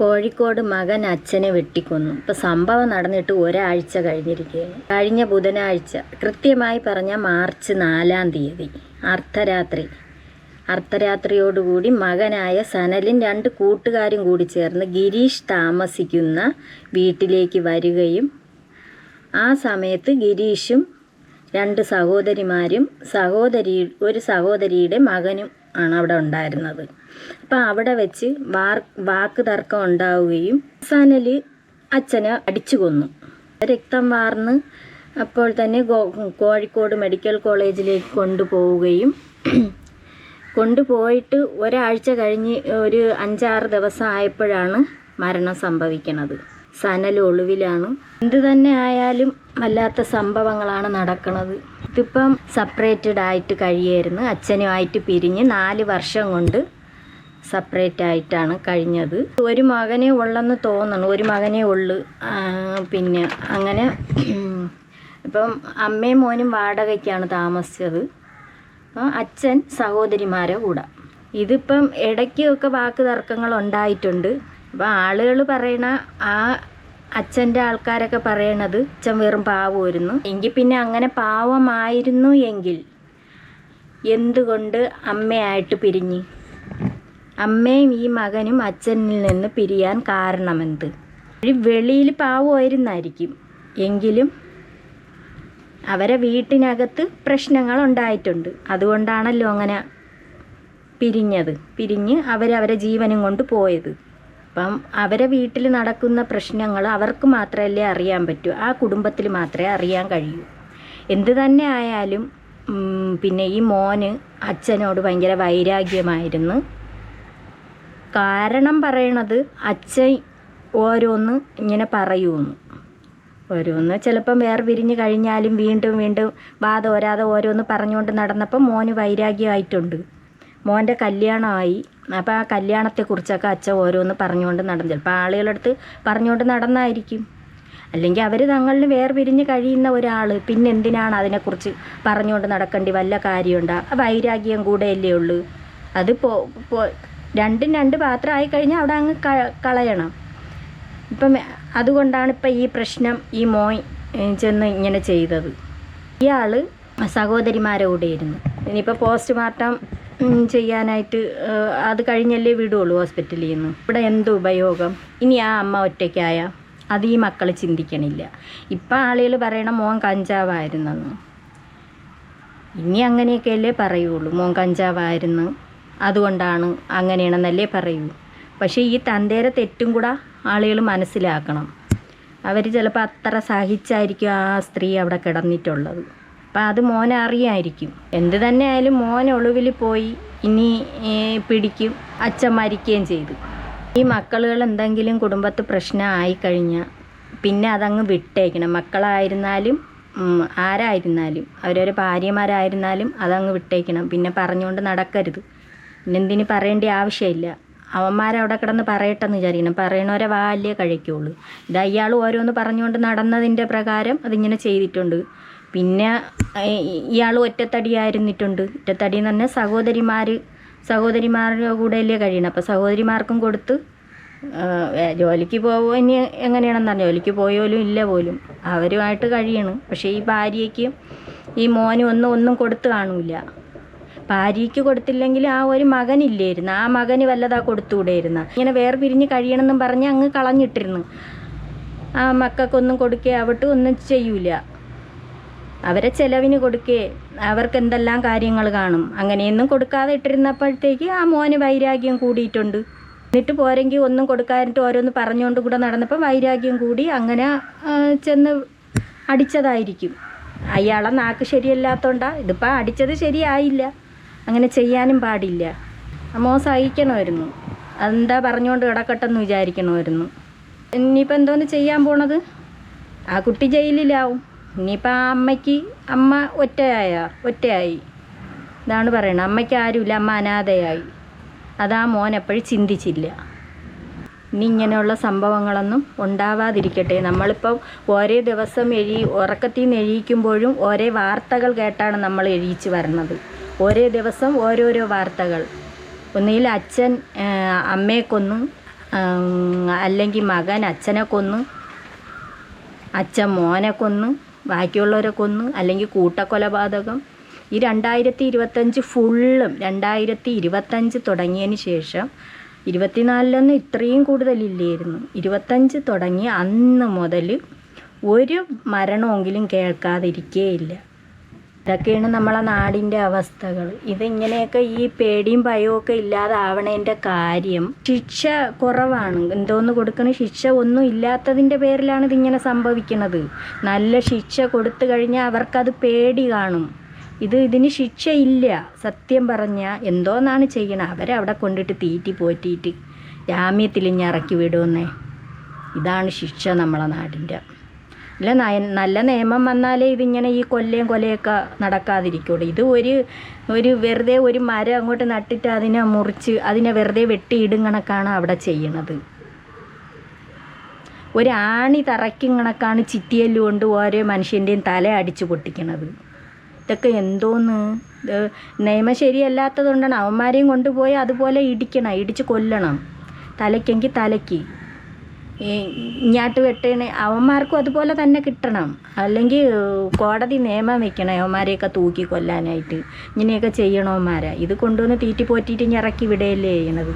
കോഴിക്കോട് മകൻ അച്ഛനെ വെട്ടിക്കൊന്നു. ഇപ്പം സംഭവം നടന്നിട്ട് ഒരാഴ്ച കഴിഞ്ഞിരിക്കുകയാണ്. കഴിഞ്ഞ ബുധനാഴ്ച കൃത്യമായി പറഞ്ഞ മാർച്ച് നാലാം തീയതി അർദ്ധരാത്രി. അർദ്ധരാത്രിയോടുകൂടി മകനായ സനലിൻ രണ്ട് കൂട്ടുകാരും കൂടി ചേർന്ന് ഗിരീഷ് താമസിക്കുന്ന വീട്ടിലേക്ക് വരികയും ആ സമയത്ത് ഗിരീഷും രണ്ട് സഹോദരിമാരും സഹോദരി ഒരു സഹോദരിയുടെ മകനും ആണ് അവിടെ ഉണ്ടായിരുന്നത്. അപ്പോൾ അവിടെ വെച്ച് വാർ വാക്ക് തർക്കം ഉണ്ടാവുകയും സനൽ അച്ഛനെ അടിച്ചു കൊന്നു. രക്തം വാർന്ന് അപ്പോൾ തന്നെ കോഴിക്കോട് മെഡിക്കൽ കോളേജിലേക്ക് കൊണ്ടുപോവുകയും കൊണ്ടുപോയിട്ട് ഒരാഴ്ച കഴിഞ്ഞ് ഒരു അഞ്ചാറ് ദിവസം ആയപ്പോഴാണ് മരണം സംഭവിക്കണത്. സനൽ ഒളിവിലാണ്. എന്ത് തന്നെ ആയാലും വല്ലാത്ത സംഭവങ്ങളാണ് നടക്കുന്നത് ഇതിപ്പം സെപ്പറേറ്റഡ് ആയിട്ട് കഴിയായിരുന്നു. അച്ഛനുമായിട്ട് പിരിഞ്ഞ് നാല് വർഷം കൊണ്ട് സെപ്പറേറ്റ് ആയിട്ടാണ് കഴിഞ്ഞത്. ഒരു മകനെ ഉള്ളെന്ന് തോന്നണം. ഒരു മകനെ ഉള്ളു. പിന്നെ അങ്ങനെ ഇപ്പം അമ്മയും മോനും വാടകയ്ക്കാണ് താമസിച്ചത്. അച്ഛൻ സഹോദരിമാരെ കൂടെ. ഇതിപ്പം ഇടയ്ക്കൊക്കെ വാക്ക് തർക്കങ്ങൾ ഉണ്ടായിട്ടുണ്ട്. അപ്പം ആളുകൾ പറയണ ആ അച്ഛന്റെ ആൾക്കാരൊക്കെ പറയണത് അച്ഛൻ വെറും പാവമായിരുന്നു. എങ്കിൽ പിന്നെ അങ്ങനെ പാവമായിരുന്നു എങ്കിൽ എന്തുകൊണ്ട് അമ്മയായിട്ട് പിരിഞ്ഞ്? അമ്മയും ഈ മകനും അച്ഛനിൽ നിന്ന് പിരിയാൻ കാരണമെന്ത്? വെളിയിൽ പാവമായിരുന്നായിരിക്കും. എങ്കിലും അവരെ വീട്ടിനകത്ത് പ്രശ്നങ്ങൾ ഉണ്ടായിട്ടുണ്ട്. അതുകൊണ്ടാണല്ലോ അങ്ങനെ പിരിഞ്ഞത്. പിരിഞ്ഞ് അവരവരെ ജീവനും കൊണ്ട് പോയത്. അപ്പം അവരെ വീട്ടിൽ നടക്കുന്ന പ്രശ്നങ്ങൾ അവർക്ക് മാത്രമല്ലേ അറിയാൻ പറ്റൂ. ആ കുടുംബത്തിൽ മാത്രമേ അറിയാൻ കഴിയൂ. എന്ത് തന്നെ ആയാലും പിന്നെ ഈ മോന് അച്ഛനോട് ഭയങ്കര വൈരാഗ്യമായിരുന്നു. കാരണം പറയണത് അച്ഛൻ ഓരോന്ന് ഇങ്ങനെ പറയുമെന്ന് ഓരോന്ന് ചിലപ്പം വേർ പിരിഞ്ഞ് കഴിഞ്ഞാലും വീണ്ടും വീണ്ടും ബാധ ഓരാതെ ഓരോന്ന് പറഞ്ഞുകൊണ്ട് നടന്നപ്പോൾ മോന് വൈരാഗ്യമായിട്ടുണ്ട്. മോന്റെ കല്യാണമായി. അപ്പോൾ ആ കല്യാണത്തെക്കുറിച്ചൊക്കെ അച്ഛൻ ഓരോന്ന് പറഞ്ഞുകൊണ്ട് നടന്നു. ചിലപ്പോൾ ആളുകളടുത്ത് പറഞ്ഞുകൊണ്ട് നടന്നായിരിക്കും. അല്ലെങ്കിൽ അവർ തങ്ങളിൽ വേർപിരിഞ്ഞ് കഴിയുന്ന ഒരാൾ പിന്നെ എന്തിനാണ് അതിനെക്കുറിച്ച് പറഞ്ഞുകൊണ്ട് നടക്കേണ്ടി വല്ല കാര്യമുണ്ടാ? വൈരാഗ്യം കൂടെയല്ലേ ഉള്ളൂ. അത് പോ രണ്ടും രണ്ട് പാത്രം ആയി കഴിഞ്ഞാൽ അവിടെ അങ്ങ് കളയണം. ഇപ്പം അതുകൊണ്ടാണ് ഇപ്പം ഈ പ്രശ്നം ഈ ഏ, ചെന്ന് ഇങ്ങനെ ചെയ്തത്. ഇയാൾ സഹോദരിമാരെ കൂടെ ഇരുന്നു. ഇനിയിപ്പോൾ പോസ്റ്റ്മോർട്ടം ചെയ്യാനായിട്ട് അത് കഴിഞ്ഞല്ലേ വിടുള്ളൂ ഹോസ്പിറ്റലിൽ നിന്ന് ഇവിടെ എന്ത് ഉപയോഗം? ഇനി ആ അമ്മ ഒറ്റയ്ക്കായ? അത് ഈ മക്കൾ ചിന്തിക്കണില്ല. ഇപ്പം ആളുകൾ പറയണ മോൻ കഞ്ചാവായിരുന്നെന്ന്. ഇനി അങ്ങനെയൊക്കെയല്ലേ പറയുള്ളൂ. മോൻ കഞ്ചാവായിരുന്നു. അതുകൊണ്ടാണ് അങ്ങനെയാണെന്നല്ലേ പറയൂ. പക്ഷേ ഈ തന്തേരെ തെറ്റും കൂടെ ആളുകൾ മനസ്സിലാക്കണം. അവർ ചിലപ്പോൾ അത്ര സഹിച്ചായിരിക്കും ആ സ്ത്രീ അവിടെ കിടന്നിട്ടുള്ളത്. അപ്പം അത് മോനെ അറിയായിരിക്കും. എന്ത് തന്നെ ആയാലും മോൻ ഒളിവിൽ പോയി ഇനി പിടിക്കും അച്ഛൻ മരിക്കുകയും ചെയ്തു. ഈ മക്കളുകൾ എന്തെങ്കിലും കുടുംബത്ത് പ്രശ്നം ആയിക്കഴിഞ്ഞാൽ പിന്നെ അതങ്ങ് വിട്ടേക്കണം. മക്കളായിരുന്നാലും ആരായിരുന്നാലും അവരൊരു ഭാര്യമാരായിരുന്നാലും അതങ്ങ് വിട്ടേക്കണം. പിന്നെ പറഞ്ഞുകൊണ്ട് നടക്കരുത്. പിന്നെ എന്തിനു പറയേണ്ട ആവശ്യമില്ല. അവന്മാരവിടെ കിടന്ന് പറയട്ടെന്ന് വിചാരിക്കണം. പറയണവരെ വാല്യേ കഴിക്കുള്ളൂ. ഇത് അയാൾ ഓരോന്ന് പറഞ്ഞുകൊണ്ട് നടന്നതിന്റെ പ്രകാരം അതിങ്ങനെ ചെയ്തിട്ടുണ്ട്. പിന്നെ ഇയാൾ ഒറ്റത്തടിയായിരുന്നിട്ടുണ്ട്. ഒറ്റത്തടി എന്ന് പറഞ്ഞാൽ സഹോദരിമാർ സഹോദരിമാരുടെ കൂടെയല്ലേ കഴിയണം. അപ്പോൾ സഹോദരിമാർക്കും കൊടുത്ത് ജോലിക്ക് പോവോ ഇനി എങ്ങനെയാണെന്ന് പറഞ്ഞാൽ ജോലിക്ക് പോയോലും ഇല്ല പോലും. അവരുമായിട്ട് കഴിയണം. പക്ഷേ ഈ ഭാര്യയ്ക്ക് ഈ മോനും ഒന്നും ഒന്നും കൊടുത്ത് കാണൂല. ഭാര്യയ്ക്ക് കൊടുത്തില്ലെങ്കിൽ ആ ഒരു മകനില്ലായിരുന്നു. ആ മകന് വല്ലതാ കൊടുത്തുകൂടെയിരുന്ന ഇങ്ങനെ വേർപിരിഞ്ഞ് കഴിയണമെന്നും പറഞ്ഞ് അങ്ങ് കളഞ്ഞിട്ടിരുന്നു. ആ മക്കൾക്കൊന്നും കൊടുക്കേ ആവട്ടെ ഒന്നും ചെയ്യൂല. അവരെ ചെലവിന് കൊടുക്കേ അവർക്ക് എന്തെല്ലാം കാര്യങ്ങൾ കാണും. അങ്ങനെയൊന്നും കൊടുക്കാതെ ഇട്ടിരുന്നപ്പോഴത്തേക്ക് ആ മോന് വൈരാഗ്യം കൂടിയിട്ടുണ്ട്. എന്നിട്ട് പോരെങ്കിൽ ഒന്നും കൊടുക്കാനായിട്ട് ഓരോന്ന് പറഞ്ഞുകൊണ്ട് കൂടെ നടന്നപ്പോൾ വൈരാഗ്യം കൂടി അങ്ങനെ ചെന്ന് അടിച്ചതായിരിക്കും. അയാളെ നാക്ക് ശരിയല്ലാത്തോണ്ടാ ഇതിപ്പോൾ അടിച്ചത് ശരിയായില്ല. അങ്ങനെ ചെയ്യാനും പാടില്ല. അമ്മോ സഹിക്കണമായിരുന്നു. അതെന്താ പറഞ്ഞുകൊണ്ട് കിടക്കട്ടെന്ന് വിചാരിക്കണമായിരുന്നു. ഇനിയിപ്പോൾ എന്തോന്ന് ചെയ്യാൻ പോണത്? ആ കുട്ടി ജയിലിലാവും. ഇനിയിപ്പോൾ ആ അമ്മയ്ക്ക് അമ്മ ഒറ്റയായ ഒറ്റയായി. ഇതാണ് പറയണത്. അമ്മയ്ക്ക് ആരുമില്ല അമ്മ അനാഥയായി. അതാ മോൻ എപ്പോഴും ചിന്തിച്ചില്ല. ഇനി ഇങ്ങനെയുള്ള സംഭവങ്ങളൊന്നും ഉണ്ടാവാതിരിക്കട്ടെ. നമ്മളിപ്പം ഓരോ ദിവസം എഴി ഉറക്കത്തിൽ നിന്ന് എഴുതിക്കുമ്പോഴും ഓരോ വാർത്തകൾ കേട്ടാണ് നമ്മൾ എഴുതിച്ച് വരുന്നത് ഓരോ ദിവസം ഓരോരോ വാർത്തകൾ. ഒന്നുകിൽ അച്ഛൻ അമ്മയെ കൊന്നു അല്ലെങ്കിൽ മകൻ അച്ഛനെ കൊന്നു അച്ഛൻ മോനെ കൊന്ന് ബാക്കിയുള്ളവരെ കൊന്ന് അല്ലെങ്കിൽ കൂട്ടക്കൊലപാതകം. ഈ രണ്ടായിരത്തി ഇരുപത്തഞ്ച് ഫുള്ളും രണ്ടായിരത്തി ഇരുപത്തഞ്ച് തുടങ്ങിയതിന് ശേഷം ഇരുപത്തിനാലിലൊന്നും ഇത്രയും കൂടുതലില്ലായിരുന്നു ഇരുപത്തഞ്ച് തുടങ്ങി അന്ന് മുതൽ ഒരു മരണമെങ്കിലും കേൾക്കാതിരിക്കേയില്ല. ഇതൊക്കെയാണ് നമ്മളെ നാടിന്റെ അവസ്ഥകൾ. ഇതിങ്ങനെയൊക്കെ ഈ പേടിയും ഭയവും ഇല്ലാതാവണേന്റെ കാര്യം. ശിക്ഷ കുറവാണ്. എന്തോന്ന് കൊടുക്കണ? ശിക്ഷ ഒന്നും ഇല്ലാത്തതിന്റെ പേരിലാണ് ഇതിങ്ങനെ സംഭവിക്കുന്നത് നല്ല ശിക്ഷ കൊടുത്തു കഴിഞ്ഞാൽ അവർക്കത് പേടി കാണും. ഇത് ഇതിന് ശിക്ഷയില്ല. സത്യം പറഞ്ഞാൽ എന്തോന്നാണ് ചെയ്യണത് അവിടെ കൊണ്ടിട്ട് തീറ്റി പോറ്റിയിട്ട് ജാമ്യത്തിൽ ഇറക്കി വിടുമെന്നേ ഇതാണ് ശിക്ഷ നമ്മളെ നാടിന്റെ. അല്ല നല്ല നിയമം വന്നാലേ ഇതിങ്ങനെ ഈ കൊല്ലയും കൊലയൊക്കെ നടക്കാതിരിക്കുള്ളൂ. ഇത് ഒരു ഒരു വെറുതെ ഒരു മരം അങ്ങോട്ട് നട്ടിട്ട് അതിനെ മുറിച്ച് അതിനെ വെറുതെ വെട്ടിയിടും കണക്കാണ് അവിടെ ചെയ്യണത്. ഒരു ആണി കണക്കാണ് ചിറ്റിയല്ല് കൊണ്ട് ഓരോ മനുഷ്യന്റെയും തല അടിച്ചു പൊട്ടിക്കണത്. ഇതൊക്കെ എന്തോന്ന്? നിയമം ശരിയല്ലാത്തതുകൊണ്ടാണ് അവന്മാരെയും കൊണ്ടുപോയി അതുപോലെ ഇടിക്കണം ഇടിച്ച് കൊല്ലണം. തലയ്ക്കെങ്കിൽ തലയ്ക്ക്. ഇഞ്ഞാട്ട് വെട്ടണ. അവന്മാർക്കും അതുപോലെ തന്നെ കിട്ടണം. അല്ലെങ്കിൽ കോടതി നിയമം വെക്കണം അവന്മാരെയൊക്കെ തൂക്കി കൊല്ലാനായിട്ട്. ഇങ്ങനെയൊക്കെ ചെയ്യണവന്മാരാ. ഇത് കൊണ്ടുവന്ന് തീറ്റി പോറ്റിയിട്ട് ഇറക്കി വിടുകയല്ലേ ചെയ്യണത്?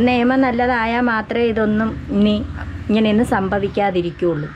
നിയമം നല്ലതായാൽ മാത്രമേ ഇതൊന്നും ഇനി ഇങ്ങനെയൊന്നും സംഭവിക്കാതിരിക്കുള്ളൂ.